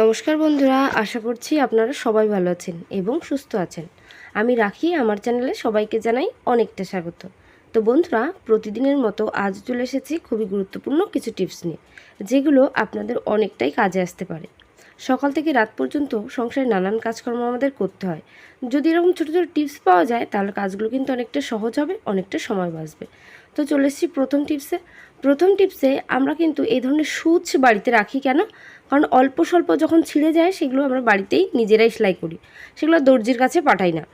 নমস্কার বন্ধুরা, আশা করছি আপনারা সবাই ভালো আছেন এবং সুস্থ আছেন। আমি রাখি, আমার চ্যানেলে সবাইকে জানাই অনেকটা স্বাগত। তো বন্ধুরা, প্রতিদিনের মতো আজ চলে এসেছি খুবই গুরুত্বপূর্ণ কিছু টিপস নিয়ে, যেগুলো আপনাদের অনেকটাই কাজে আসতে পারে। সকাল থেকে রাত পর্যন্ত সংসারে নানান কাজকর্ম আমাদের করতে হয়। যদি এরকম ছোটো ছোটো টিপস পাওয়া যায়, তাহলে কাজগুলো কিন্তু অনেকটা সহজ হবে, অনেকটা সময় বাঁচবে। তো চলে এসেছি প্রথম টিপসে। প্রথম টিপসে আমরা কিন্তু এই ধরনের সুচ বাড়িতে রাখি কেন? কারণ অল্প স্বল্প যখন ছিঁড়ে যায়, সেগুলো আমরা বাড়িতেই নিজেরাই সেলাই করি। সেগুলো দর্জির কাছে পাঠাই না।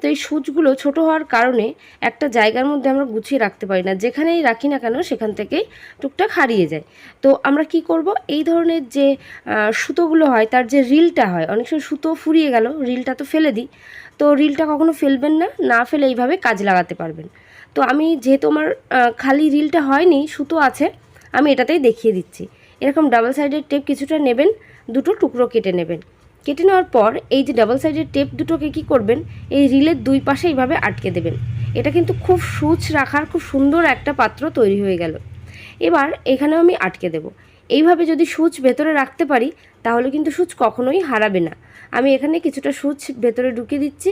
তো এই সুচগুলো ছোট হওয়ার কারণে একটা জায়গার মধ্যে আমরা গুছিয়ে রাখতে পারি না। যেখানেই রাখি না কেন, সেখান থেকেই টুকটাক হারিয়ে যায়। তো আমরা কি করব? এই ধরনের যে সুতোগুলো হয়, তার যে রিলটা হয়, অনেক সময় সুতো ফুরিয়ে গেল, রিলটা তো ফেলে দিই। তো রিলটা কখনো ফেলবেন না না ফেলে এইভাবে কাজে লাগাতে পারবেন। তো আমি যেহেতু আমার খালি রিলটা হয়নি, সুতো আছে, আমি এটাতেই দেখিয়ে দিচ্ছি। এরকম ডাবল সাইডের টেপ কিছুটা নেবেন, দুটো টুকরো কেটে নেবেন। কেটে নেওয়ার পর এই যে ডাবল সাইডের টেপ দুটোকে কি করবেন? এই রিলের দুই পাশে এইভাবে আটকে দেবেন। এটা কিন্তু খুব সুচ রাখার খুব সুন্দর একটা পাত্র তৈরি হয়ে গেল। এবার এখানেও আমি আটকে দেব। এইভাবে যদি সুচ ভেতরে রাখতে পারি তাহলে কিন্তু সুচ কখনোই হারাবে না। আমি এখানে কিছুটা সুচ ভেতরে ঢুকিয়ে দিচ্ছি।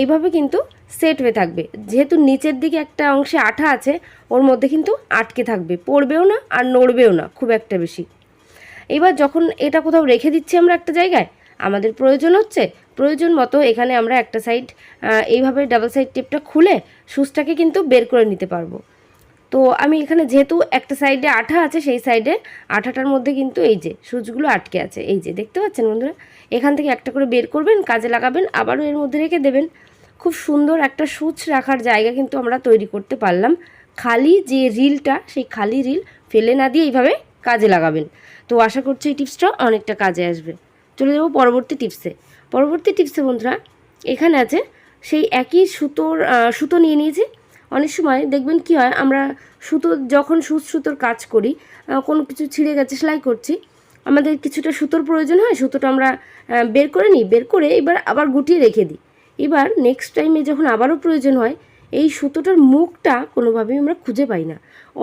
এইভাবে কিন্তু সেট হয়ে থাকবে। যেহেতু নিচের দিকে একটা অংশে আঠা আছে, ওর মধ্যে কিন্তু আটকে থাকবে। পড়বেও না আর নড়বেও না, খুব একটা বেশি। এবার যখন এটা কোথাও রেখে দিচ্ছি আমরা একটা জায়গায়, আমাদের প্রয়োজন হচ্ছে, প্রয়োজন মতো এখানে আমরা একটা সাইড এইভাবে ডাবল সাইড টেপটা খুলে সুচটাকে কিন্তু বের করে নিতে পারব। তো আমি এখানে যেহেতু একটা সাইডে আঠা আছে, সেই সাইডে আঠাটার মধ্যে কিন্তু এই যে সুচগুলো আটকে আছে। এই যে দেখতে পাচ্ছেন বন্ধুরা? এখান থেকে একটা করে বের করবেন, কাজে লাগাবেন, আবারও এর মধ্যে রেখে দেবেন। খুব সুন্দর একটা সুচ রাখার জায়গা কিন্তু আমরা তৈরি করতে পারলাম। খালি যে রিলটা, সেই খালি রিল ফেলে না দিয়ে এইভাবে কাজে লাগাবেন। তো আশা করছি এই টিপসটা অনেকটা কাজে আসবে। চলে যাব পরবর্তী টিপসে। পরবর্তী টিপসে বন্ধুরা, এখানে আছে সেই একই সুতোর সুতো নিয়ে নিয়েছি। অনেক সময় দেখবেন কি হয়, আমরা সুতো, যখন সুচ সুতোর কাজ করি কোনো কিছু ছিঁড়ে গেছে, সেলাই করছি, আমাদের কিছুটা সুতোর প্রয়োজন হয়, সুতোটা আমরা বের করে নিই, বের করে এবার আবার গুটিয়ে রেখে দিই। এবার নেক্সট টাইমে যখন আবারও প্রয়োজন হয়, এই সুতোটার মুখটা কোনোভাবেই আমরা খুঁজে পাই না।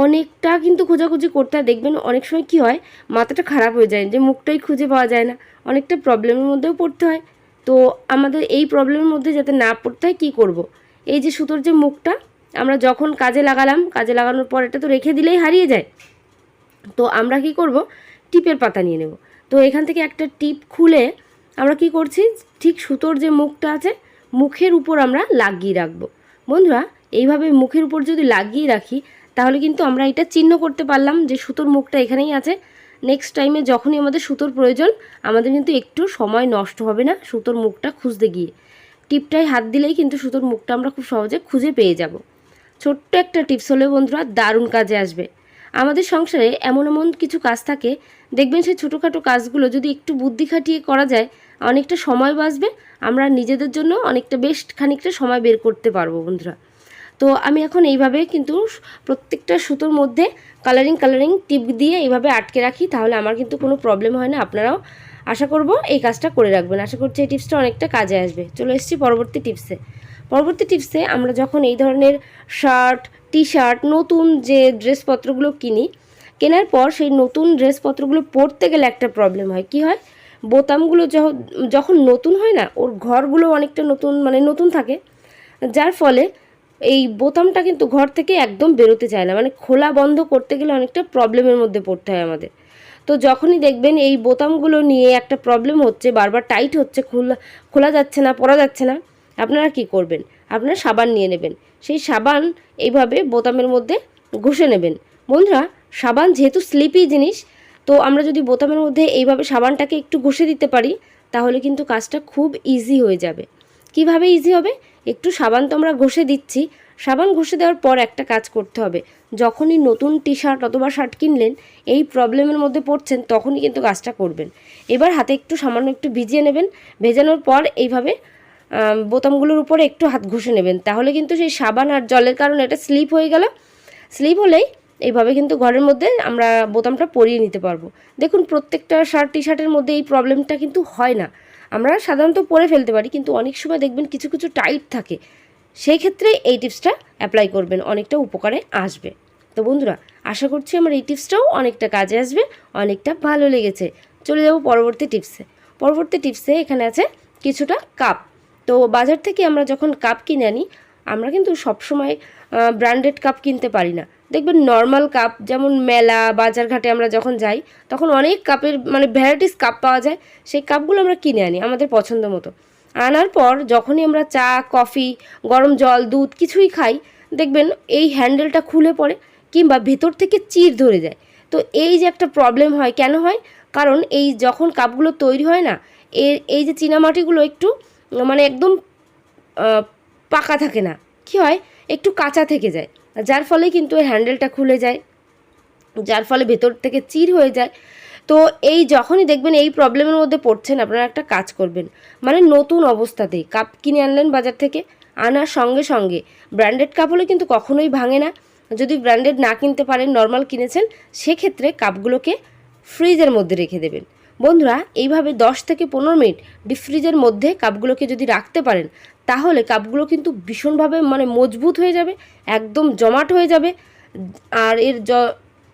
অনেকটা কিন্তু খোঁজাখুঁজি করতে হয়, দেখবেন অনেক সময় কি হয়, মাথাটা খারাপ হয়ে যায়, যে মুখটাই খুঁজে পাওয়া যায় না। অনেকটা প্রবলেমের মধ্যেও পড়তে হয়। তো আমাদের এই প্রবলেমের মধ্যে যাতে না পড়তে হয়, কী করব। এই যে সুতোর যে মুখটা আমরা যখন কাজে লাগালাম, কাজে লাগানোর পর এটা তো রেখে দিলেই হারিয়ে যায়। তো আমরা কি করব? টিপের পাতা নিয়ে নেব। তো এখান থেকে একটা টিপ খুলে আমরা কি করছি? ঠিক সুতোর যে মুখটা আছে, মুখের উপর আমরা লাগিয়ে রাখব। বন্ধুরা, এইভাবে মুখের উপর যদি লাগিয়ে রাখি, তাহলে কিন্তু আমরা এটা চিহ্ন করতে পারলাম যে সুতোর মুখটা এখানেই আছে। নেক্সট টাইমে যখনই আমাদের সুতোর প্রয়োজন, আমাদের কিন্তু একটু সময় নষ্ট হবে না সুতোর মুখটা খুঁজতে গিয়ে। টিপটায় হাত দিলেই কিন্তু সুতোর মুখটা আমরা খুব সহজে খুঁজে পেয়ে যাব। ছোট্ট একটা টিপস হলে বন্ধুরা, দারুণ কাজে আসবে। আমাদের সংসারে এমন এমন কিছু কাজ থাকে, দেখবেন সেই ছোটোখাটো কাজগুলো যদি একটু বুদ্ধি খাটিয়ে করা যায়, অনেকটা সময় বাঁচবে, আমরা নিজেদের জন্য অনেকটা বেশ খানিকটা সময় বের করতে পারব বন্ধুরা। তো আমি এখন এইভাবে কিন্তু প্রত্যেকটা সুতোর মধ্যে কালারিং কালারিং টিপ দিয়ে এইভাবে আটকে রাখি, তাহলে আমার কিন্তু কোনো প্রবলেম হয় না, আপনারাও আশা করব এই কাজটা করে রাখবেন। আশা করছি এই টিপসটা অনেকটা কাজে আসবে। চলে এসেছি পরবর্তী টিপসে। পরবর্তী টিপসে আমরা যখন এই ধরনের শার্ট টি শার্ট নতুন যে ড্রেসপত্রগুলো কিনি, কেনার পর সেই নতুন ড্রেসপত্রগুলো পরতে গেলে একটা প্রবলেম হয়। কি হয়? বোতামগুলো যখন নতুন হয় না, ওর ঘরগুলো অনেকটা নতুন মানে নতুন থাকে। যার ফলে এই বোতামটা কিন্তু ঘর থেকে একদম বেরোতে চায় না। মানে খোলা বন্ধ করতে গেলে অনেকটা প্রবলেমের মধ্যে পড়তে হয় আমাদের। তো যখনই দেখবেন এই বোতামগুলো নিয়ে একটা প্রবলেম হচ্ছে, বারবার টাইট হচ্ছে, খোলা খোলা যাচ্ছে না পরা যাচ্ছে না আপনারা কি করবেন? আপনারা সাবান নিয়ে নেবেন। সেই সাবান এইভাবে বোতামের মধ্যে ঘষে নেবেন। বন্ধুরা, সাবান যেহেতু স্লিপি জিনিস, তো আমরা যদি বোতামের মধ্যে এইভাবে সাবানটাকে একটু ঘষে দিতে পারি, তাহলে কিন্তু কাজটা খুব ইজি হয়ে যাবে। কীভাবে ইজি হবে? একটু সাবান তো আমরা ঘষে দিচ্ছি। সাবান ঘষে দেওয়ার পর একটা কাজ করতে হবে। যখনই নতুন টি শার্ট অথবা শার্ট কিনলেন, এই প্রবলেমের মধ্যে পড়ছেন, তখনই কিন্তু কাজটা করবেন। এবার হাতে একটু সামান্য একটু ভিজিয়ে নেবেন। ভেজানোর পর এইভাবে বোতামগুলোর উপরে একটু হাত ঘষে নেবেন। তাহলে কিন্তু সেই সাবান আর জলের কারণে এটা স্লিপ হয়ে গেল। স্লিপ হলেই এইভাবে কিন্তু ঘরের মধ্যে আমরা বোতামটা পরিয়ে নিতে পারব। দেখুন, প্রত্যেকটা শার্ট টি শার্টের মধ্যে এই প্রবলেমটা কিন্তু হয় না। আমরা সাধারণত পরে ফেলতে পারি, কিন্তু অনেক সময় দেখবেন কিছু কিছু টাইট থাকে। সেই ক্ষেত্রে এই টিপসটা অ্যাপ্লাই করবেন, অনেকটা উপকারে আসবে। তো বন্ধুরা, আশা করছি আমার এই টিপসটাও অনেকটা কাজে আসবে, অনেকটা ভালো লেগেছে। চলে যাব পরবর্তী টিপসে। পরবর্তী টিপসে এখানে আছে কিছুটা কাপ। তো বাজার থেকে আমরা যখন কাপ কিনে আনি, আমরা কিন্তু সবসময় ব্র্যান্ডেড কাপ কিনতে পারি না। দেখবেন নর্মাল কাপ যেমন মেলা বাজারঘাটে আমরা যখন যাই, তখন অনেক কাপের মানে ভ্যারাইটিস কাপ পাওয়া যায়, সেই কাপগুলো আমরা কিনে আনি আমাদের পছন্দ মতো। আনার পর যখনই আমরা চা কফি গরম জল, দুধ কিছুই খাই, দেখবেন এই হ্যান্ডেলটা খুলে পড়ে কিংবা ভেতর থেকে চির ধরে যায়। তো এই যে একটা প্রবলেম হয়, কেন হয়? কারণ এই যখন কাপগুলো তৈরি হয় না, এর, এই যে চীনামাটিগুলো একটু মানে একদম পাকা থাকে না। কি হয়? একটু কাঁচা থেকে যায়। যার ফলে কিন্তু হ্যান্ডেলটা খুলে যায়। যার ফলে ভেতর থেকে চির হয়ে যায়। তো এই যখনই দেখবেন এই প্রবলেমের মধ্যে পড়ছেন, আপনারা একটা কাজ করবেন। মানে নতুন অবস্থাতেই কাপ কিনে আনলেন বাজার থেকে, আনার সঙ্গে সঙ্গে ব্র্যান্ডেড কাপ হলে কিন্তু কখনোই ভাঙে না। যদি ব্র্যান্ডেড না কিনতে পারেন নর্মাল কিনেছেন, সেক্ষেত্রে কাপগুলোকে ফ্রিজের মধ্যে রেখে দেবেন। বন্ধুরা, এইভাবে 10 থেকে পনেরো মিনিট ডিপ ফ্রিজের মধ্যে কাপগুলোকে যদি রাখতে পারেন, তাহলে কাপগুলো কিন্তু ভীষণভাবে মানে মজবুত হয়ে যাবে, একদম জমাট হয়ে যাবে। আর এর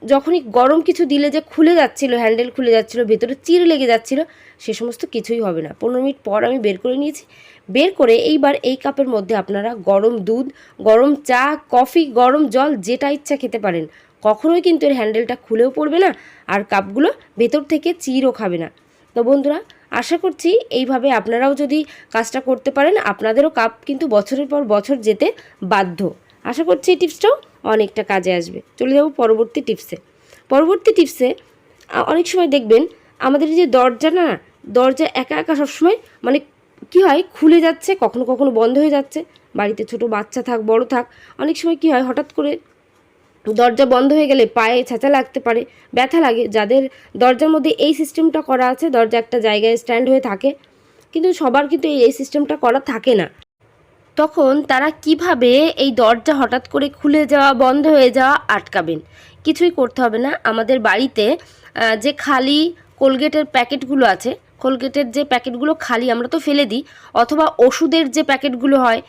যখনই গরম কিছু দিলে যে খুলে যাচ্ছিল হ্যান্ডেল খুলে যাচ্ছিল, ভেতরে চির লেগে যাচ্ছিল, সে সমস্ত কিছুই হবে না। পনেরো মিনিট পর আমি বের করে নিয়েছি। বের করে এইবার এই কাপের মধ্যে আপনারা গরম দুধ, গরম চা, কফি, গরম জল, যেটা ইচ্ছা খেতে পারেন কখনোই কিন্তু এর হ্যান্ডেলটা খুলেও পড়বে না আর কাপগুলো ভেতর থেকে চিরও খাবে না। তো বন্ধুরা, আশা করছি এইভাবে আপনারাও যদি কাজটা করতে পারেন, আপনাদেরও কাপ কিন্তু বছরের পর বছর যেতে বাধ্য। আশা করছি এই টিপসটাও অনেকটা কাজে আসবে। চলে যাব পরবর্তী টিপসে। পরবর্তী টিপসে অনেক সময় দেখবেন আমাদের যে দরজা না, দরজা একা একা সবসময় মানে কি হয়, খুলে যাচ্ছে, কখনো কখনো বন্ধ হয়ে যাচ্ছে। বাড়িতে ছোট বাচ্চা থাক, বড় থাক, অনেক সময় কি হয়, হঠাৎ করে দরজা বন্ধ হয়ে গেলে পায়ে ছ্যাঁচা লাগতে পারে, ব্যথা লাগে। যাদের দরজার মধ্যে এই সিস্টেমটা করা আছে, দরজা একটা জায়গায় স্ট্যান্ড হয়ে থাকে, কিন্তু সবার কিন্তু এই- এই সিস্টেমটা করা থাকে না। তখন তারা কীভাবে এই দরজা হঠাৎ করে খুলে যাওয়া, বন্ধ হয়ে যাওয়া আটকাবেন? কিছুই করতে হবে না। আমাদের বাড়িতে যে খালি কোলগেটের প্যাকেটগুলো আছে কোলগেটের যে প্যাকেটগুলো খালি আমরা তো ফেলে দিই, অথবা ওষুধের যে প্যাকেটগুলো হয়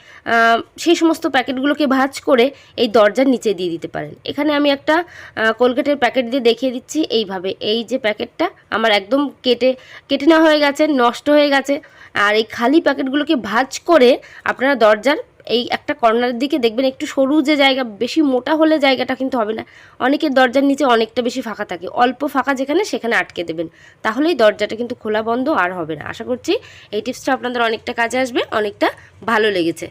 সেই সমস্ত প্যাকেটগুলোকে ভাঁজ করে এই দরজার নিচে দিয়ে দিতে পারেন। এখানে আমি একটা কোলগেটের প্যাকেট দিয়ে দেখিয়ে দিচ্ছি এইভাবে। এই যে প্যাকেটটা আমার একদম কেটে কেটে নেওয়া হয়ে গেছে, নষ্ট হয়ে গেছে। আর এই খালি প্যাকেটগুলোকে ভাঁজ করে আপনারা দরজার এই একটা কর্নারের দিকে দেখবেন একটু সরু যে জায়গা, বেশি মোটা হলে জায়গাটা কিন্তু হবে না। অনেকের দরজার নিচে অনেকটা বেশি ফাঁকা থাকে। অল্প ফাঁকা যেখানে, সেখানে আটকে দেবেন। তাহলেই দরজাটা কিন্তু খোলা বন্ধ আর হবে না। আশা করছি এই টিপসটা আপনাদের অনেকটা কাজে আসবে, অনেকটা ভালো লেগেছে।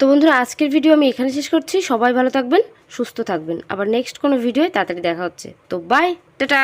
তো বন্ধুরা, আজকের ভিডিও আমি এখানে শেষ করছি। সবাই ভালো থাকবেন, সুস্থ থাকবেন। আবার নেক্সট কোনো ভিডিওয় তাড়াতাড়ি দেখা হচ্ছে। তো বাই টাটা!